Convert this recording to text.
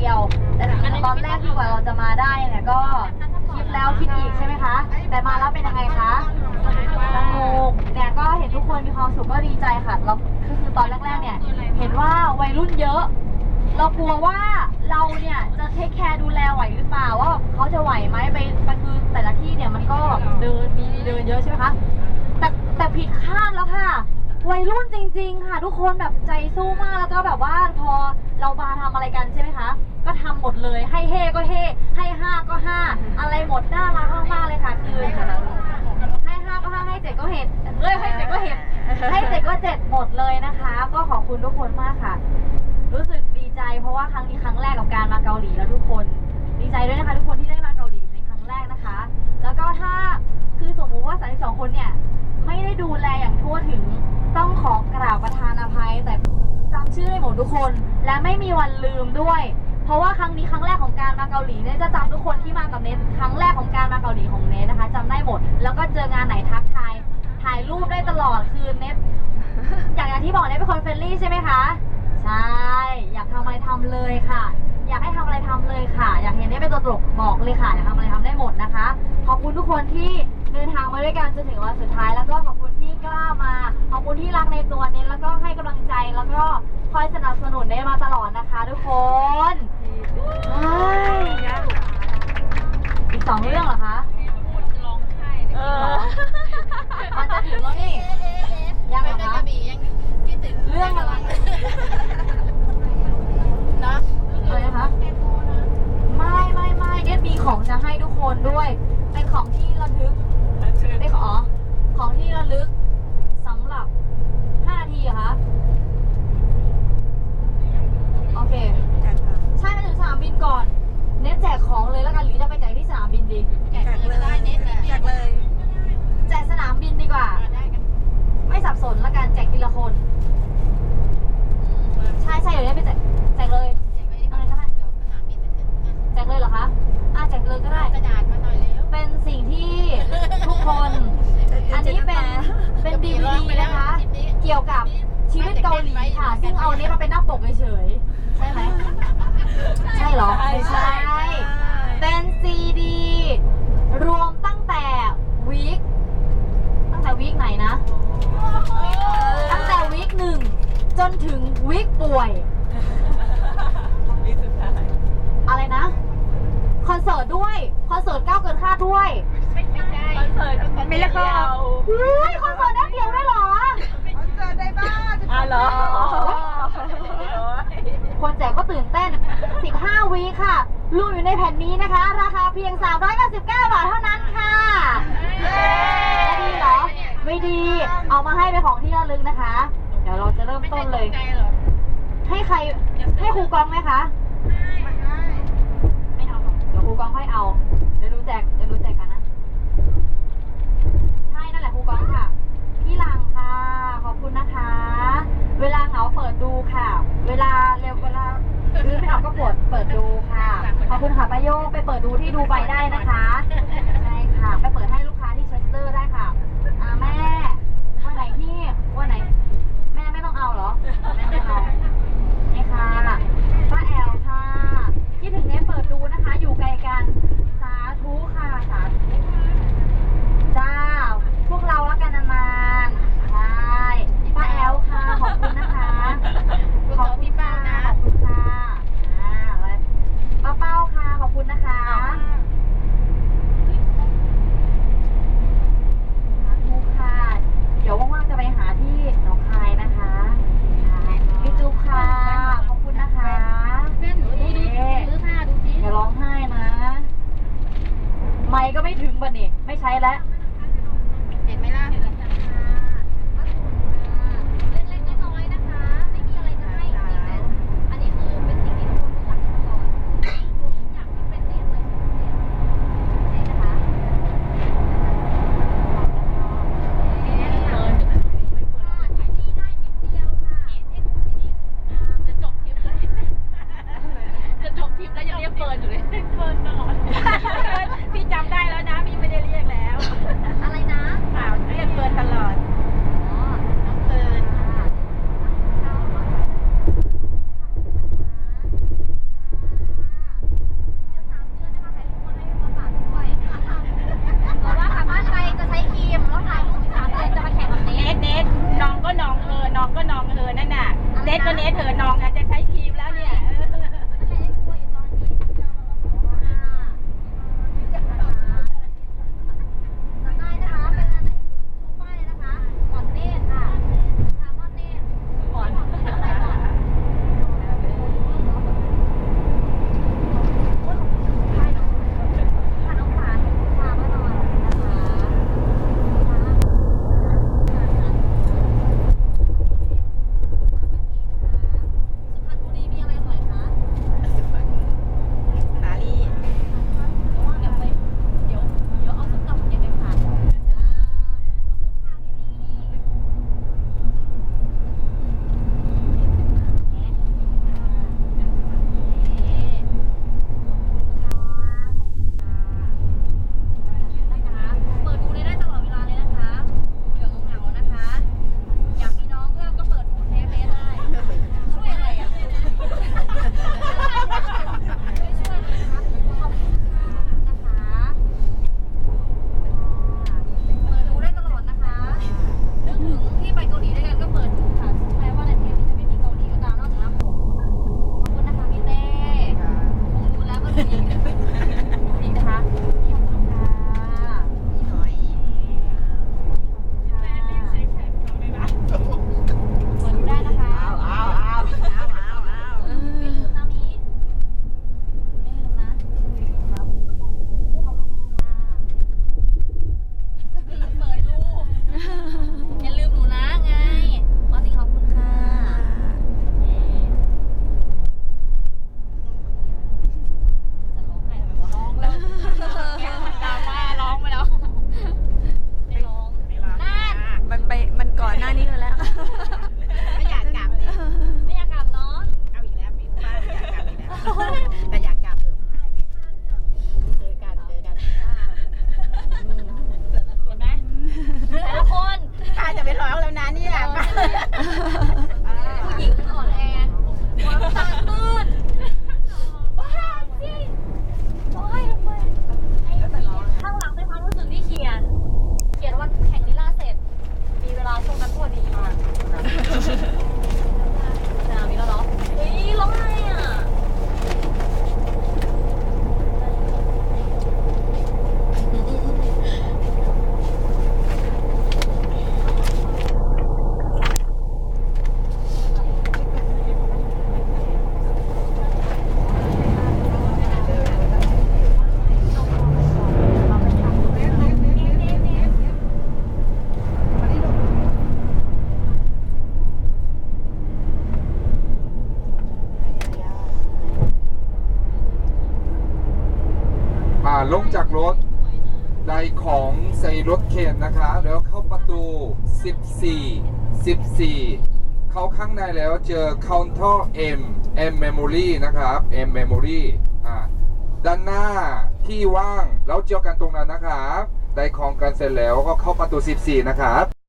ดียว แต่จริงๆตอนแรกที่กว่าเราจะมาได้เนี่ยก็คิดแล้วคิดอีกใช่ไหมคะ แต่มาแล้วเป็นยังไงคะสนุกเนี่ยก็เห็นทุกคนมีความสุขก็ดีใจค่ะเราก็คือตอนแรกๆเนี่ย เห็นว่าวัยรุ่นเยอะ เรากลัวว่าเราเนี่ยจะเทคแคร์ดูแลไหวหรือเปล่าว่าแบบเขาจะไหวไหมไปไปคือแต่ละที่เนี่ยมันก็เดินมีเดินเยอะใช่ไหมคะแต่แต่ผิดคาดแล้วค่ะ วัยรุ่นจริง ๆ ค่ะ ทุกคนแบบใจสู้มากแล้วก็แบบว่าพอเรามาทำอะไรกันใช่ไหมคะ ก็ทำหมดเลยให้เฮก็เฮให้ห้าก็ห้าอะไรหมดน่ารักมากๆเลยค่ะคือให้ห้าก็ห้าให้เจ็ดก็เห็ดเอ้ยให้เจ็ดก็เห็ดให้เจ็ดก็เจ็ดหมดเลยนะคะ ก็ขอบคุณทุกคนมากค่ะ รู้สึกดีใจเพราะว่าครั้งนี้ครั้งแรกกับการมาเกาหลีแล้วทุกคน ไม่มีวันลืมด้วย เพราะว่าครั้งนี้ครั้งแรกของการมาเกาหลีเนี่ยจะจำทุกคนที่มากับเนทครั้งแรกของการมาเกาหลีของเนทนะคะจำได้หมด แล้วก็เจองานไหนทักทายถ่ายรูปได้ตลอดคือเนทอย่างที่บอกเนทเป็นคนเฟรนลี่ใช่ไหมคะใช่อยากทำอะไรทำเลยค่ะ อยากให้ทำอะไรทำเลยค่ะ อยากเห็นได้เป็นตัวตลกบอกเลยค่ะอยากทำอะไรทำได้หมดนะคะ ขอบคุณทุกคนที่เดินทางมาด้วยกันจนถึงวันสุดท้ายแล้วก็ขอบคุณที่กล้ามา ขอบคุณที่รักในตัวเน้นแล้วก็ให้กำลังใจแล้วก็ คอยสนับสนุนเน้นมาตลอดนะคะทุกคนเฮ้ยอีกสองเรื่องเหรอคะเออมันจะถึงแล้วนี่ ยังเหรอไปคะกระบี่ยังคิดถึงเรื่องอะไรเนาะอะไรนะคะ ไม่ไม่ไม่เอฟมีของจะให้ทุกคนด้วย เป็นของที่ระลึกเป็นของอ๋อของที่ระลึกสำหรับ 5 นาทีเหรอคะ โอเค ใช่ไปถึงสนามบินก่อน เน็ตแจกของเลยแล้วกันหรือจะไปแจกที่สนามบินดี แจกเลยได้เน็ตนี่ แจกเลย แจกสนามบินดีกว่า ได้กัน ไม่สับสนละกันแจกทีละคน ใช่ใช่เดี๋ยวเนี้ไปแจกแจกเลย แจกไว้ที่บ้านเดี๋ยวสนามบินจะ แจกเลยเหรอคะอะแจกเลยก็ได้ กระดาษมาหน่อยแล้ว เป็นสิ่งที่ทุกคน อันนี้เป็นเป็นดีวีดีนะคะ เกี่ยวกับชีวิตเกาหลีค่ะ ซึ่งเอาเนี้ยมาเป็นหน้าปกเฉยๆ ใช่ไหม ใช่เหรอ ไม่ใช่ เป็นซีดี รวมตั้งแต่วีคตั้งแต่วีคไหนนะ ตั้งแต่วีคหนึ่งจนถึงวีคป่วยวิสุดท้ายอะไรนะ คอนเสิร์ตด้วย คอนเสิร์ตก้าวเกินคาดด้วยคอนเสิร์ตมิลเลอร์อุ้ยคอนเสิร์ตได้เดียวด้วยเหรอ อะเหรอคนแจกก็ตื่นเต้น 15 วีคค่ะ รวมอยู่ในแผ่นนี้นะคะ ราคาเพียง 399 บาทเท่านั้นค่ะจะดีเหรอ ไม่ดี เอามาให้เป็นของที่ระลึกนะคะ เดี๋ยวเราจะเริ่มต้นเลย ให้ใคร ให้ครูกองไหมคะ ไม่เอาหรอกเดี๋ยวครูกองค่อยเอา เดี๋ยวดูแจก เดี๋ยวดูแจกกันนะ ใช่ นั่นแหละครูกองค่ะพี่หลังค่ะข อบคุณนะคะ เวลาเหงาเปิดดูค่ะ เวลาเร็วเวลาซื้อไม่ออกก็ปวดเปิดดูค่ะ ขอบคุณค่ะป้าโยกไปเปิดดูที่ดูไปได้นะคะใช่ค่ะ ไปเปิดให้ลูกค้าที่เชสเตอร์ได้ค่ะอ่าแม่วันไหนที่ ก็ไม่ถึงบันนี่ไม่ใช้แล้ว นนะคะ แล้วเข้าประตู 14 14 เข้าข้างในแล้วเจอ counter M M memory นะครับ M memory อ่าด้านหน้าที่ว่างแล้วเจอกันตรงนั้นนะครับ ได้ของกันเสร็จแล้วก็เข้าประตู 14 นะครับ